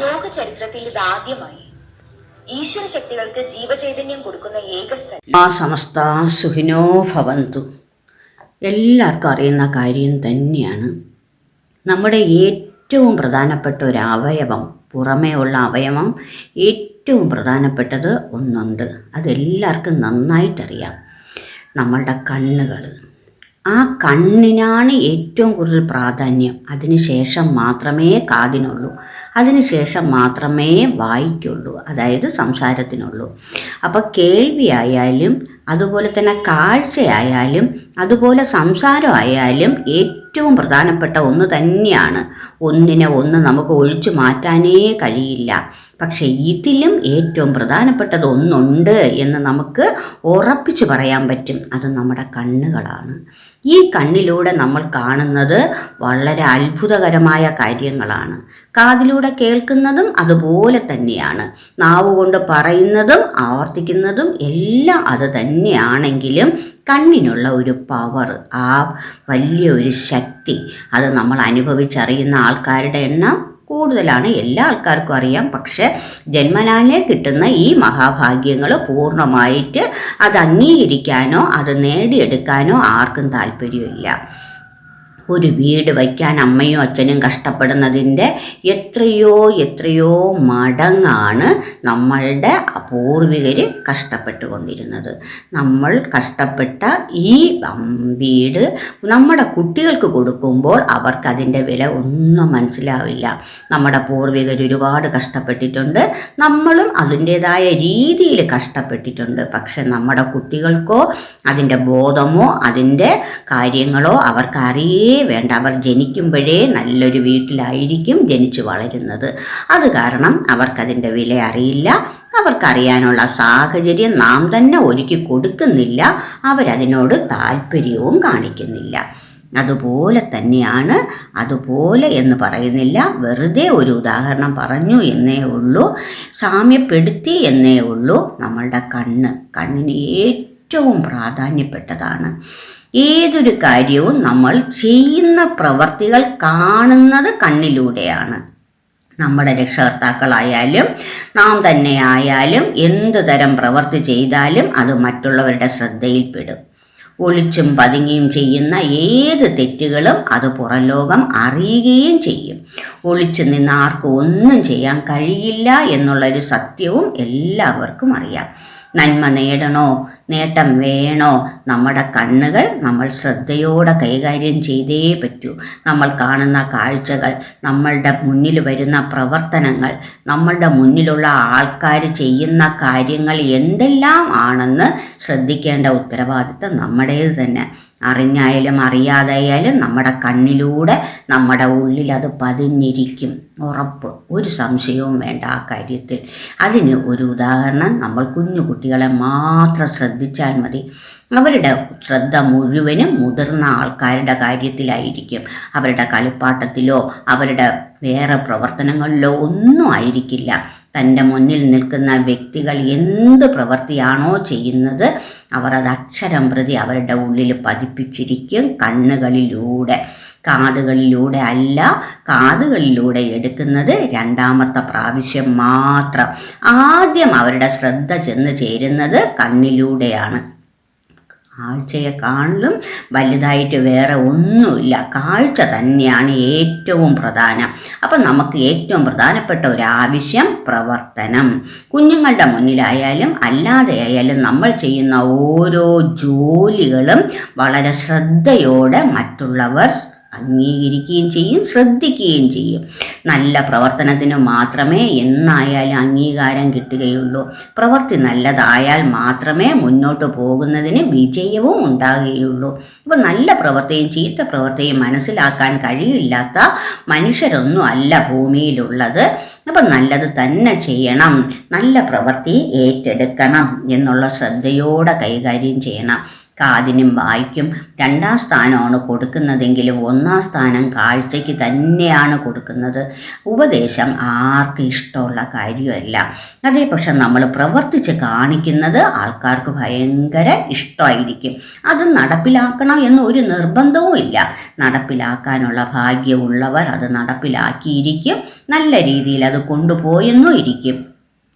ലോക ചരിത്രത്തിൽ ഇതാദ്യമായി ഈശ്വര ശക്തികൾക്ക് ജീവചൈതന്യം കൊടുക്കുന്ന ഏക സ്ഥലം. ആ സമസ്ത സുഖിനോ ഭവന്തു. എല്ലാവർക്കും അറിയുന്ന കാര്യം തന്നെയാണ്. നമ്മുടെ ഏറ്റവും പ്രധാനപ്പെട്ട ഒരു അവയവം പുറമേ ഉള്ള അവയവം ഏറ്റവും പ്രധാനപ്പെട്ടത് ഒന്നുണ്ട്. അതെല്ലാവർക്കും നന്നായിട്ടറിയാം. നമ്മളുടെ കണ്ണുകൾ ആ കണ്ണിനാണ് ഏറ്റവും കൂടുതൽ പ്രാധാന്യം. അതിനുശേഷം മാത്രമേ കാതിനുള്ളൂ. അതിനുശേഷം മാത്രമേ വായിക്കുള്ളൂ. അതായത് സംസാരത്തിനുള്ളൂ. അപ്പോൾ കേൾവിയായാലും അതുപോലെ തന്നെ കാഴ്ചയായാലും അതുപോലെ സംസാരമായാലും ഏറ്റവും പ്രധാനപ്പെട്ട ഒന്ന് തന്നെയാണ്. ഒന്നിനെ ഒന്ന് നമുക്ക് ഒഴിച്ചു മാറ്റാനേ കഴിയില്ല. പക്ഷേ ഇതിലും ഏറ്റവും പ്രധാനപ്പെട്ടത് ഒന്നുണ്ട് എന്ന് നമുക്ക് ഉറപ്പിച്ച് പറയാൻ പറ്റും. അത് നമ്മുടെ കണ്ണുകളാണ്. ഈ കണ്ണിലൂടെ നമ്മൾ കാണുന്നത് വളരെ അത്ഭുതകരമായ കാര്യങ്ങളാണ്. കാതിലൂടെ കേൾക്കുന്നതും അതുപോലെ തന്നെയാണ്. നാവ് കൊണ്ട് പറയുന്നതും ആവർത്തിക്കുന്നതും എല്ലാം അത് തന്നെയാണെങ്കിലും കണ്ണിനുള്ള ഒരു പവർ ആ വലിയ ഒരു ശക്തി അത് നമ്മൾ അനുഭവിച്ചറിയുന്ന ആൾക്കാരുടെ എണ്ണം കൂടുതലാണ്. എല്ലാ ആൾക്കാർക്കും അറിയാം. പക്ഷെ ജന്മനാലെ കിട്ടുന്ന ഈ മഹാഭാഗ്യങ്ങൾ പൂർണമായിട്ട് അത് അംഗീകരിക്കാനോ അത് നേടിയെടുക്കാനോ ആർക്കും താല്പര്യമില്ല. ഒരു വീട് വയ്ക്കാൻ അമ്മയും അച്ഛനും കഷ്ടപ്പെടുന്നതിന്റെ എത്രയോ എത്രയോ മടങ്ങാണ് നമ്മളുടെ പൂർവികർ കഷ്ടപ്പെട്ടുകൊണ്ടിരുന്നത്. നമ്മൾ കഷ്ടപ്പെട്ട ഈ വീട് നമ്മുടെ കുട്ടികൾക്ക് കൊടുക്കുമ്പോൾ അവർക്കതിന്റെ വില ഒന്നും മനസ്സിലാവില്ല. നമ്മുടെ പൂർവികർ ഒരുപാട് കഷ്ടപ്പെട്ടിട്ടുണ്ട്. നമ്മളും അതിന്റേതായ രീതിയിൽ കഷ്ടപ്പെട്ടിട്ടുണ്ട്. പക്ഷെ നമ്മുടെ കുട്ടികൾക്കോ അതിന്റെ ബോധമോ അതിന്റെ കാര്യങ്ങളോ അവർക്ക് അറിയേ വേണ്ട. അവർ ജനിക്കുമ്പോഴേ നല്ലൊരു വീട്ടിലായിരിക്കും ജനിച്ചു വളരുന്നത്. അത് കാരണം അവർക്കതിന്റെ വില അറിയില്ല. അവർക്കറിയാനുള്ള സാഹചര്യം നാം തന്നെ ഒരുക്കി കൊടുക്കുന്നില്ല. അവരതിനോട് താല്പര്യവും കാണിക്കുന്നില്ല. അതുപോലെ തന്നെയാണ് അതുപോലെ എന്ന് പറയുന്നില്ല. വെറുതെ ഒരു ഉദാഹരണം പറഞ്ഞു എന്നേ ഉള്ളൂ. സാമ്യപ്പെടുത്തി എന്നേ ഉള്ളൂ. നമ്മളുടെ കണ്ണ് കണ്ണിന് ഏറ്റവും പ്രാധാന്യപ്പെട്ടതാണ്. ഏതൊരു കാര്യവും നമ്മൾ ചെയ്യുന്ന പ്രവർത്തികൾ കാണുന്നത് കണ്ണിലൂടെയാണ്. നമ്മുടെ രക്ഷകർത്താക്കളായാലും നാം തന്നെ ആയാലും എന്ത് തരം പ്രവൃത്തി ചെയ്താലും അത് മറ്റുള്ളവരുടെ ശ്രദ്ധയിൽപ്പെടും ഒളിച്ചും പതുങ്ങിയും ചെയ്യുന്ന ഏത് തെറ്റുകളും അത് പുറലോകം അറിയുകയും ചെയ്യും. ഒളിച്ചു നിന്ന് ആർക്കും ഒന്നും ചെയ്യാൻ കഴിയില്ല എന്നുള്ളൊരു സത്യവും എല്ലാവർക്കും അറിയാം. നന്മ നേടണോ? നേട്ടം വേണോ? നമ്മുടെ കണ്ണുകൾ നമ്മൾ ശ്രദ്ധയോടെ കൈകാര്യം ചെയ്തേ പറ്റൂ. നമ്മൾ കാണുന്ന കാഴ്ചകൾ നമ്മളുടെ മുന്നിൽ വരുന്ന പ്രവർത്തനങ്ങൾ നമ്മളുടെ മുന്നിലുള്ള ആൾക്കാർ ചെയ്യുന്ന കാര്യങ്ങൾ എന്തെല്ലാം ആണെന്ന് ശ്രദ്ധിക്കേണ്ട ഉത്തരവാദിത്തം നമ്മുടേത് തന്നെ. അറിഞ്ഞായാലും അറിയാതായാലും നമ്മുടെ കണ്ണിലൂടെ നമ്മുടെ ഉള്ളിൽ അത് പതിഞ്ഞിരിക്കും. ഉറപ്പ്. ഒരു സംശയവും വേണ്ട ആ കാര്യത്തിൽ. അതിന് ഒരു ഉദാഹരണം നമ്മൾ കുഞ്ഞു കുട്ടികളെ മാത്രം ശ്രദ്ധിച്ചാൽ മതി. അവരുടെ ശ്രദ്ധ മുഴുവനും മുതിർന്ന ആൾക്കാരുടെ കാര്യത്തിലായിരിക്കും. അവരുടെ കളിപ്പാട്ടത്തിലോ അവരുടെ വേറെ പ്രവർത്തനങ്ങളിലോ ഒന്നും ആയിരിക്കില്ല. തന്റെ മുന്നിൽ നിൽക്കുന്ന വ്യക്തികൾ എന്ത് പ്രവൃത്തിയാണോ ചെയ്യുന്നത് അവർ അത് അക്ഷരം പ്രതി അവരുടെ ഉള്ളിൽ പതിപ്പിച്ചിരിക്കും കണ്ണുകളിലൂടെ. കാതുകളിലൂടെ അല്ല കാതുകളിലൂടെ എടുക്കുന്നത് രണ്ടാമത്തെ പ്രാവശ്യം മാത്രം. ആദ്യം അവരുടെ ശ്രദ്ധ ചെന്ന് ചേരുന്നത് കണ്ണിലൂടെയാണ്. കാഴ്ചയെ കാണലും വലുതായിട്ട് വേറെ ഒന്നുമില്ല. കാഴ്ച തന്നെയാണ് ഏറ്റവും പ്രധാനം. അപ്പം നമുക്ക് ഏറ്റവും പ്രധാനപ്പെട്ട ഒരു ആവശ്യം പ്രവർത്തനം. കുഞ്ഞുങ്ങളുടെ മുന്നിലായാലും അല്ലാതെ ആയാലും നമ്മൾ ചെയ്യുന്ന ഓരോ ജോലികളും വളരെ ശ്രദ്ധയോടെ മറ്റുള്ളവർ അംഗീകരിക്കുകയും ചെയ്യും ശ്രദ്ധിക്കുകയും ചെയ്യും. നല്ല പ്രവർത്തനത്തിന് മാത്രമേ എന്നായാലും അംഗീകാരം കിട്ടുകയുള്ളൂ. പ്രവൃത്തി നല്ലതായാൽ മാത്രമേ മുന്നോട്ട് പോകുന്നതിന് വിജയവും ഉണ്ടാകുകയുള്ളൂ. അപ്പോൾ നല്ല പ്രവൃത്തിയും ചീത്ത പ്രവൃത്തിയും മനസ്സിലാക്കാൻ കഴിയില്ലാത്ത മനുഷ്യരൊന്നും അല്ല ഭൂമിയിലുള്ളത്. അപ്പം നല്ലത് തന്നെ ചെയ്യണം. നല്ല പ്രവൃത്തി ഏറ്റെടുക്കണം എന്നുള്ള ശ്രദ്ധയോടെ കൈകാര്യം ചെയ്യണം. കാതിനും വായിക്കും രണ്ടാം സ്ഥാനമാണ് കൊടുക്കുന്നതെങ്കിലും ഒന്നാം സ്ഥാനം കാഴ്ചയ്ക്ക് തന്നെയാണ് കൊടുക്കുന്നത്. ഉപദേശം ആർക്കും ഇഷ്ടമുള്ള കാര്യമല്ല. അതേ പക്ഷെ നമ്മൾ പ്രവർത്തിച്ച് കാണിക്കുന്നത് ആൾക്കാർക്ക് ഭയങ്കര ഇഷ്ടമായിരിക്കും. അത് നടപ്പിലാക്കണം എന്ന് ഒരു നിർബന്ധവും ഇല്ല. നടപ്പിലാക്കാനുള്ള ഭാഗ്യമുള്ളവർ അത് നടപ്പിലാക്കിയിരിക്കും. നല്ല രീതിയിൽ അത് കൊണ്ടുപോയെന്നും ഇരിക്കും.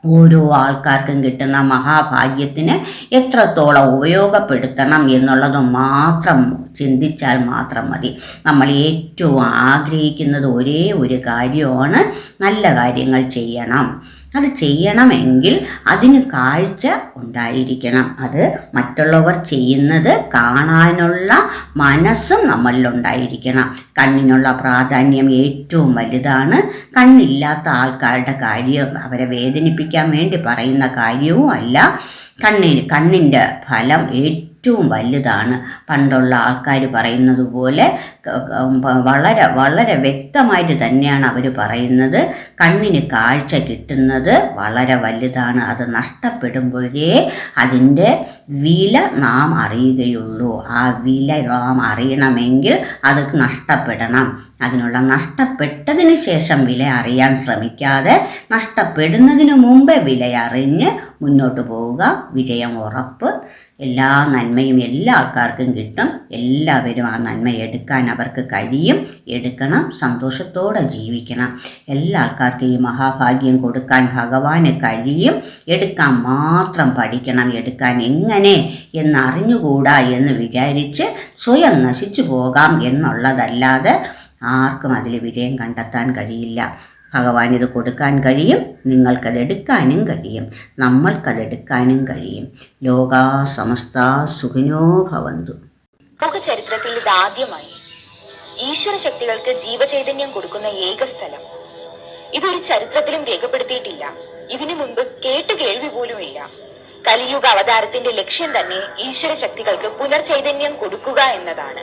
ഓരോ ആൾക്കാർക്കും കിട്ടുന്ന മഹാഭാഗ്യത്തിന് എത്രത്തോളം ഉപയോഗപ്പെടുത്തണം എന്നുള്ളത് മാത്രം ചിന്തിച്ചാൽ മാത്രം മതി. നമ്മൾ ഏറ്റവും ആഗ്രഹിക്കുന്നത് ഒരേ ഒരു കാര്യമാണ്. നല്ല കാര്യങ്ങൾ ചെയ്യണം. അത് ചെയ്യണമെങ്കിൽ അതിന് കാഴ്ച ഉണ്ടായിരിക്കണം. അത് മറ്റുള്ളവർ ചെയ്യുന്നത് കാണാനുള്ള മനസ്സും നമ്മളിലുണ്ടായിരിക്കണം കണ്ണിനുള്ള പ്രാധാന്യം ഏറ്റവും വലുതാണ്. കണ്ണില്ലാത്ത ആൾക്കാരുടെ കാര്യം അവരെ വേദനിപ്പിക്കാൻ വേണ്ടി പറയുന്ന കാര്യവും അല്ല കണ്ണിന് കണ്ണിന്റെ ഫലം ഏറ്റവും വലുതാണ്. പണ്ടുള്ള ആൾക്കാർ പറയുന്നത് പോലെ വളരെ വളരെ വ്യക്തമായിട്ട് തന്നെയാണ് അവർ പറയുന്നത്. കണ്ണിന് കാഴ്ച കിട്ടുന്നത് വളരെ വലുതാണ്. അത് നഷ്ടപ്പെടുമ്പോഴേ അതിന്റെ വില നാം അറിയുകയുള്ളൂ. ആ വില നാം അറിയണമെങ്കിൽ അത് നഷ്ടപ്പെടണം. അതിനുള്ള നഷ്ടപ്പെട്ടതിന് ശേഷം വില അറിയാൻ ശ്രമിക്കാതെ നഷ്ടപ്പെടുന്നതിന് മുമ്പേ വില അറിഞ്ഞ് മുന്നോട്ട് പോവുക. വിജയം ഉറപ്പ്. എല്ലാ നന്മയും എല്ലാ ആൾക്കാർക്കും കിട്ടും. എല്ലാവരും ആ നന്മ എടുക്കാൻ അവർക്ക് കഴിയും. എടുക്കണം. സന്തോഷത്തോടെ ജീവിക്കണം. എല്ലാ ആൾക്കാർക്കും ഈ മഹാഭാഗ്യം കൊടുക്കാൻ ഭഗവാന് കഴിയും. എടുക്കാൻ മാത്രം പഠിക്കണം. എടുക്കാൻ എങ്ങനെ എന്നറിഞ്ഞുകൂടാ എന്ന് വിചാരിച്ച് സ്വയം നശിച്ചു പോകാം എന്നുള്ളതല്ലാതെ ആർക്കും അതിൽ വിജയം കണ്ടെത്താൻ കഴിയില്ല. ഭഗവാൻ ഇത് കൊടുക്കാൻ കഴിയും നിങ്ങൾക്കത് എടുക്കാനും കഴിയും നമ്മൾക്കത് എടുക്കാനും കഴിയും. ലോകാ സമസ്ത സുഖിനോ ഭവന്തു. ലോക ചരിത്രത്തിൽ ഇതാദ്യമായി ഈശ്വര ശക്തികൾക്ക് ജീവചൈതന്യം കൊടുക്കുന്ന ഏക സ്ഥലം ഇതൊരു ചരിത്രത്തിലും രേഖപ്പെടുത്തിയിട്ടില്ല. ഇതിനു മുൻപ് കേട്ട് കേൾവി ഇല്ല കലിയുഗ അവതാരത്തിന്റെ ലക്ഷ്യം തന്നെ ഈശ്വര ശക്തികൾക്ക് പുനർചൈതന്യം കൊടുക്കുക എന്നതാണ്.